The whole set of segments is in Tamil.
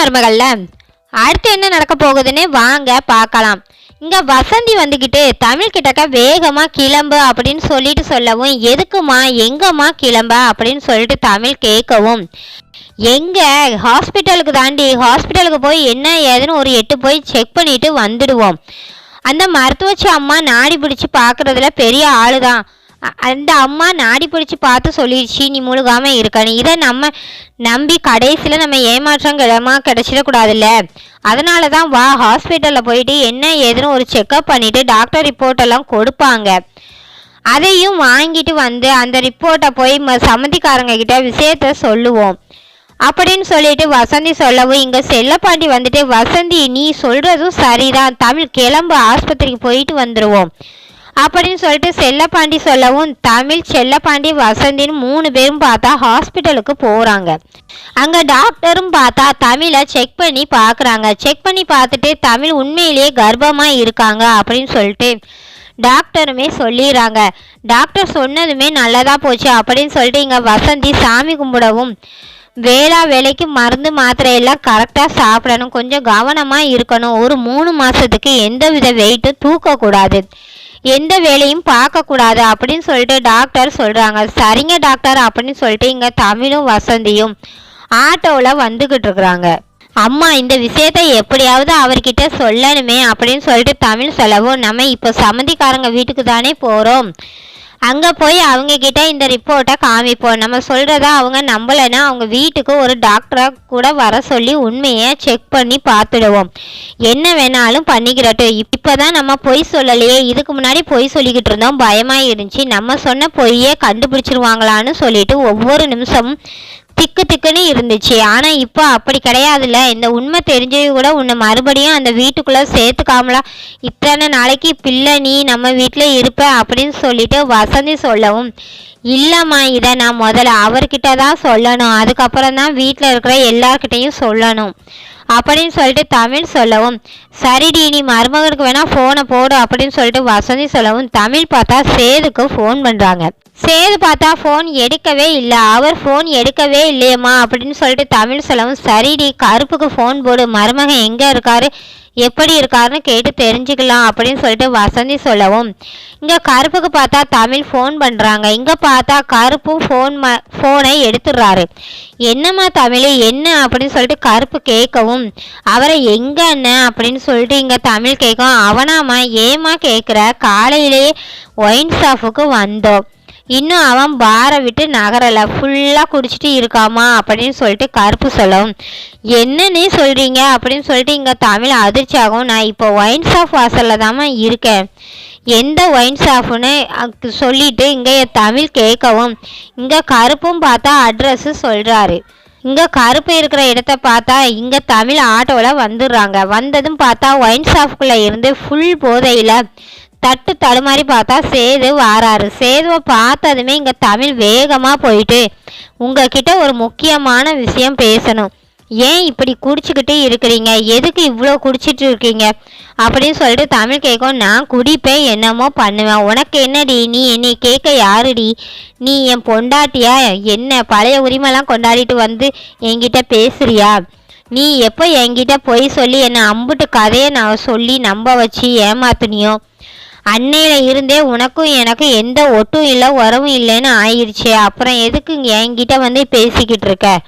மருமகள்ல அடுத்து என்ன நடக்க போகுதுன்னு வாங்க பார்க்கலாம். இங்கே வசந்தி வந்துக்கிட்டு தமிழ் கிட்டக்க வேகமாக கிளம்பு அப்படின்னு சொல்லிட்டு சொல்லவும் எதுக்குமா எங்கம்மா கிளம்ப? அப்படின்னு சொல்லிட்டு தமிழ் கேட்கவும் எங்கே ஹாஸ்பிட்டலுக்கு தாண்டி ஹாஸ்பிட்டலுக்கு போய் என்ன ஏதுன்னு ஒரு எட்டு போய் செக் பண்ணிட்டு வந்துடுவோம். அந்த மருத்துவச்சி அம்மா நாடி பிடிச்சி பார்க்குறதுல பெரிய ஆளு தான் அந்த அம்மா நாடி பிடிச்சி பார்த்து சொல்லிடுச்சு நீ முழுகாம இருக்கணும் இதை நம்ம நம்பி கடைசியில் நம்ம ஏமாற்றம் கிடமா கிடச்சிடக்கூடாதுல்ல. அதனால தான் வா ஹாஸ்பிட்டலில் போயிட்டு என்ன ஏதுன்னு ஒரு செக்கப் பண்ணிவிட்டு டாக்டர் ரிப்போர்ட்டெல்லாம் கொடுப்பாங்க. அதையும் வாங்கிட்டு வந்து அந்த ரிப்போர்ட்டை போய் ம- சம்மந்திக்காரங்க கிட்ட விஷயத்த சொல்லுவோம். அப்படின்னு சொல்லிட்டு வசந்தி சொல்லவும் இங்கே செல்லப்பாண்டி வந்துட்டு வசந்தி நீ சொல்கிறதும் சரிதான். தமிழ் கிளம்பு ஆஸ்பத்திரிக்கு போயிட்டு வந்துடுவோம் அப்படின்னு சொல்லிட்டு செல்லப்பாண்டி சொல்லவும் தமிழ் செல்லப்பாண்டி வசந்தின்னு மூணு பேரும் பார்த்தா ஹாஸ்பிட்டலுக்கு போகிறாங்க அங்கே டாக்டரும் பார்த்தா தமிழை செக் பண்ணி பார்க்குறாங்க செக் பண்ணி பார்த்துட்டு தமிழ் உண்மையிலேயே கர்ப்பமாக இருக்காங்க அப்படின்னு சொல்லிட்டு டாக்டருமே சொல்லிடுறாங்க. டாக்டர் சொன்னதுமே நல்லதா போச்சு அப்படின்னு சொல்லிட்டு இங்கே வசந்தி சாமி கும்பிடவும் வேளா வேலைக்கு மருந்து மாத்திரை எல்லாம் கரெக்டாக சாப்பிடணும். கொஞ்சம் கவனமாக இருக்கணும். ஒரு மூணு மாதத்துக்கு எந்த வித வெயிட்டும் தூக்கக்கூடாது. எந்த வேலையும் பார்க்கக்கூடாது அப்படின்னு சொல்லிட்டு டாக்டர் சொல்கிறாங்க சரிங்க டாக்டர் அப்படின்னு சொல்லிட்டு இங்கே தமிழும் வசந்தியும் ஆட்டோவில் வந்துக்கிட்டு இருக்கிறாங்க. அம்மா இந்த விஷயத்தை எப்படியாவது அவர்கிட்ட சொல்லணுமே அப்படின்னு சொல்லிட்டு தமிழ் செலவும் நம்ம இப்போ சம்மந்திக்காரங்க வீட்டுக்கு தானே போகிறோம் அங்கே போய் அவங்க கிட்ட இந்த ரிப்போர்ட்டை காமிப்போம். நம்ம சொல்கிறத அவங்க நம்பலைன்னா அவங்க வீட்டுக்கு ஒரு டாக்டரை கூட வர சொல்லி உண்மையை செக் பண்ணி பார்த்துடுவோம். என்ன வேணாலும் பண்ணிக்கிறட்டும். இப்போ தான் நம்ம பொய் சொல்லலையே. இதுக்கு முன்னாடி பொய் சொல்லிக்கிட்டு இருந்தோம். பயமாக இருந்துச்சு நம்ம சொன்ன பொய்யே கண்டுபிடிச்சிருவாங்களான்னு சொல்லிட்டு ஒவ்வொரு நிமிஷமும் திக்கு திக்குன்னு இருந்துச்சு. ஆனால் இப்போ அப்படி கிடையாதுல்ல. இந்த உண்மை தெரிஞ்சது கூட உன்னை மறுபடியும் அந்த வீட்டுக்குள்ளே சேர்த்துக்காமலா இத்தனை நாளைக்கு பிள்ளை நீ நம்ம வீட்டில் இருப்ப அப்படின்னு சொல்லிட்டு வசந்தி சொல்லவும் இல்லைம்மா இதை நான் முதல்ல அவர்கிட்ட தான் சொல்லணும். அதுக்கப்புறம் தான் வீட்டில் இருக்கிற எல்லார்கிட்டையும் சொல்லணும். அப்படின்னு சொல்லிட்டு தமிழ் சொல்லவும் சரிடி நீ மருமகனுக்கு வேணால் ஃபோனை போடு அப்படின்னு சொல்லிட்டு வசந்தி சொல்லவும் தமிழ் பார்த்தா சேதுக்கு ஃபோன் பண்ணுறாங்க சேது பார்த்தா ஃபோன் எடுக்கவே இல்லை. அவர் ஃபோன் எடுக்கவே இல்லையம்மா அப்படின்னு சொல்லிட்டு தமிழ் சொல்லவும் சரிடி கருப்புக்கு ஃபோன் போடு மருமகன் எங்கே இருக்காரு எப்படி இருக்காருன்னு கேட்டு தெரிஞ்சுக்கலாம் அப்படின்னு சொல்லிட்டு வசந்தி சொல்லவும். இங்கே கருப்புக்கு பார்த்தா தமிழ் ஃபோன் பண்ணுறாங்க இங்கே பார்த்தா கருப்பும் ஃபோன் ம ஃபோனை எடுத்துடுறாரு. என்னம்மா தமிழ் என்ன அப்படின்னு சொல்லிட்டு கருப்பு கேட்கவும் அவரை எங்கே அண்ணன் அப்படின்னு சொல்லிட்டு இங்கே தமிழ் கேட்கவும் அவனாம்மா ஏமா கேட்குற? காலையிலேயே ஒயின் ஷாப்புக்கு வந்தோம். இன்னும் அவன் பாரை விட்டு நகரலை. ஃபுல்லாக குடிச்சிட்டு இருக்காமா அப்படின்னு சொல்லிட்டு கருப்பு சொல்லவும் என்னன்னு சொல்கிறீங்க அப்படின்னு சொல்லிட்டு இங்கே தமிழ் அதிர்ச்சி நான் இப்போ ஒயின் ஷாப் வாசலில் தாம்மா இருக்கேன். எந்த ஒயின் ஷாப்புன்னு சொல்லிட்டு இங்கே தமிழ் கேட்கவும் இங்கே கருப்பும் பார்த்தா அட்ரஸ்ஸு சொல்கிறாரு இங்கே கருப்பு இருக்கிற இடத்த பார்த்தா இங்கே தமிழ் ஆட்டோவில் வந்துடுறாங்க. வந்ததும் பார்த்தா ஒயின் ஷாப்புக்குள்ளே இருந்து ஃபுல் போதையில் தட்டு தடுமாறி பார்த்தா சேது வாராரு. சேதுவை பார்த்ததுமே இங்கே தமிழ் வேகமாக போயிட்டு உங்ககிட்ட ஒரு முக்கியமான விஷயம் பேசணும். ஏன் இப்படி குடிச்சுக்கிட்டே இருக்கிறீங்க? எதுக்கு இவ்வளோ குடிச்சிட்டு இருக்கீங்க? அப்படின்னு சொல்லிட்டு தமிழ் கேட்கும் நான் குடிப்பேன் என்னமோ பண்ணுவேன். உனக்கு என்னடி? நீ என்னை கேட்க யாருடி? நீ என் பொண்டாட்டியா? என்ன பழைய உரிமைலாம் கொண்டாடிட்டு வந்து என்கிட்ட பேசுறியா? நீ எப்போ என்கிட்ட பொய் சொல்லி என்னை அம்புட்டு கதையை நான் சொல்லி நம்ப வச்சு ஏமாத்துனியோ? அன்னையில இருந்தே உனக்கும் எனக்கும் எந்த ஒட்டும் இல்லை உறவும் இல்லைன்னு ஆயிடுச்சு. அப்புறம் எதுக்கு என்கிட்ட வந்து பேசிக்கிட்டு இருக்க?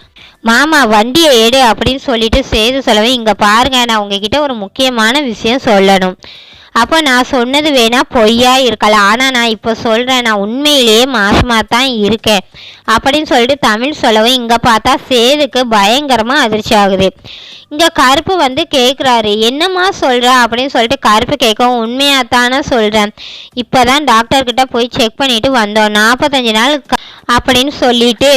மாமா வண்டியை எடு அப்படின்னு சொல்லிட்டு சேது சொல்லவே இங்கே பாருங்க. நான் உங்ககிட்ட ஒரு முக்கியமான விஷயம் சொல்லணும். அப்போ நான் சொன்னது வேணால் பொய்யா இருக்கலாம். ஆனால் நான் இப்போ சொல்கிறேன் நான் உண்மையிலேயே மாசமாக தான் இருக்கேன். அப்படின்னு சொல்லிட்டு தமிழ் சொல்லவும் இங்கே பார்த்தா சேதுக்கு பயங்கரமாக அதிர்ச்சி ஆகுது. இங்கே கருப்பு வந்து கேட்குறாரு என்னம்மா சொல்கிற அப்படின்னு சொல்லிட்டு கருப்பு கேட்கவும் உண்மையாக தானே சொல்கிறேன் இப்போ தான் டாக்டர்கிட்ட போய் செக் பண்ணிவிட்டு வந்தோம். நாற்பத்தஞ்சு நாள் அப்படின்னு சொல்லிட்டு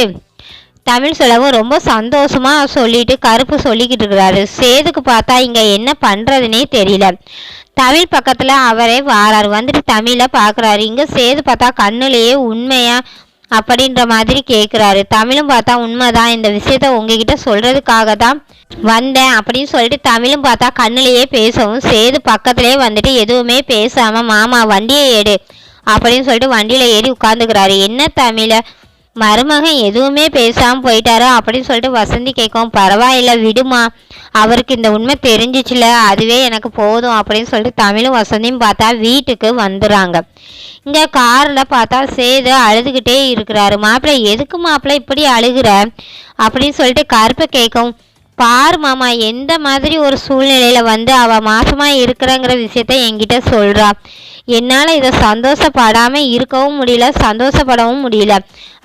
தமிழ் சொல்லவும் ரொம்ப சந்தோஷமாக சொல்லிட்டு கருப்பு சொல்லிக்கிட்டு இருக்கிறாரு. சேதுக்கு பார்த்தா இங்கே என்ன பண்ணுறதுனே தெரியல. தமிழ் பக்கத்தில் அவரே வாராரு. வந்துட்டு தமிழை பார்க்குறாரு இங்கே சேது பார்த்தா கண்ணுலேயே உண்மையா அப்படின்ற மாதிரி கேட்குறாரு தமிழும் பார்த்தா உண்மைதான். இந்த விஷயத்த உங்ககிட்ட சொல்கிறதுக்காக தான் வந்தேன் அப்படின்னு சொல்லிட்டு தமிழும் பார்த்தா கண்ணுலேயே பேசவும் சேது பக்கத்துலேயே வந்துட்டு எதுவுமே பேசாமல் மாமா வண்டியை எடு அப்படின்னு சொல்லிட்டு வண்டியில் ஏறி உட்காந்துக்கிறாரு என்ன தமிழை? மருமகன் எதுவுமே பேசாமல் போயிட்டாரோ அப்படின்னு சொல்லிட்டு வசந்தி கேட்கும் பரவாயில்ல விடுமா. அவருக்கு இந்த உண்மை தெரிஞ்சிச்சுல. அதுவே எனக்கு போதும் அப்படின்னு சொல்லிட்டு தமிழும் வசந்தியும் பார்த்தா வீட்டுக்கு வந்துடுறாங்க. இங்கே காரில் பார்த்தா சேது அழுதுகிட்டே இருக்கிறாரு. மாப்பிள்ளை எதுக்கு மாப்பிள்ளை இப்படி அழுகிற? அப்படின்னு சொல்லிட்டு கருப்பை கேட்கும் பாரு மாமா எந்த மாதிரி ஒரு சூழ்நிலையில் வந்து அவள் மாசமாக இருக்கிறங்கிற விஷயத்த என்கிட்ட சொல்கிறா என்னால் இதை சந்தோஷப்படாமல் இருக்கவும் முடியல சந்தோஷப்படவும் முடியல.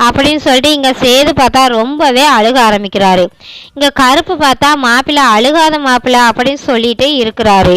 அப்படின்னு சொல்லிட்டு இங்கே சேது பார்த்தா ரொம்பவே அழுக ஆரம்பிக்கிறாரு. இங்கே கருப்பு பார்த்தா மாப்பிள்ளை அழுகாத மாப்பிள்ளை அப்படின்னு சொல்லிட்டு இருக்கிறாரு.